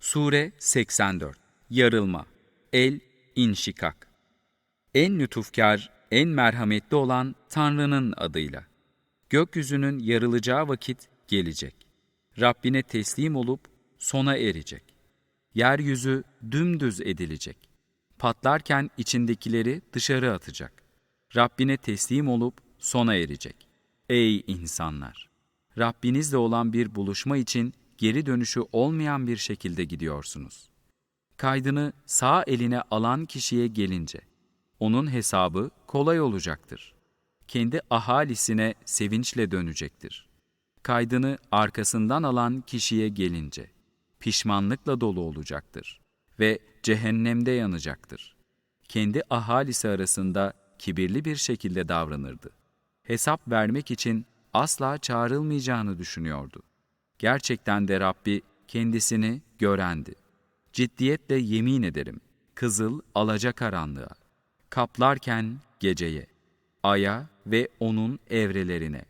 Sure 84 Yarılma El İnşikak En lütufkar, en merhametli olan Tanrı'nın adıyla. Gökyüzünün yarılacağı vakit gelecek. Rabbine teslim olup sona erecek. Yeryüzü dümdüz edilecek. Patlarken içindekileri dışarı atacak. Rabbine teslim olup sona erecek. Ey insanlar! Rabbinizle olan bir buluşma için geri dönüşü olmayan bir şekilde gidiyorsunuz. Kaydını sağ eline alan kişiye gelince, onun hesabı kolay olacaktır. Kendi ahalisine sevinçle dönecektir. Kaydını arkasından alan kişiye gelince, pişmanlıkla dolu olacaktır ve cehennemde yanacaktır. Kendi ahalisi arasında kibirli bir şekilde davranırdı. Hesap vermek için asla çağrılmayacağını düşünüyordu. Gerçekten de Rabbi kendisini görendi. Ciddiyetle yemin ederim, kızıl alacakaranlığa, kaplarken geceye, aya ve onun evrelerine.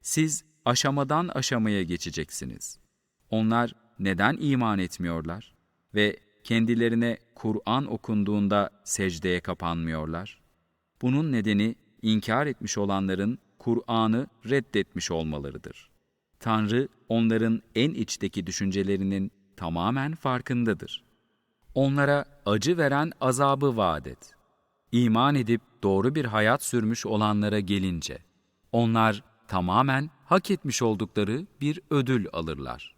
Siz aşamadan aşamaya geçeceksiniz. Onlar neden iman etmiyorlar ve kendilerine Kur'an okunduğunda secdeye kapanmıyorlar? Bunun nedeni inkar etmiş olanların Kur'an'ı reddetmiş olmalarıdır. Tanrı onların en içteki düşüncelerinin tamamen farkındadır. Onlara acı veren azabı vaat et. İman edip doğru bir hayat sürmüş olanlara gelince, onlar tamamen hak etmiş oldukları bir ödül alırlar.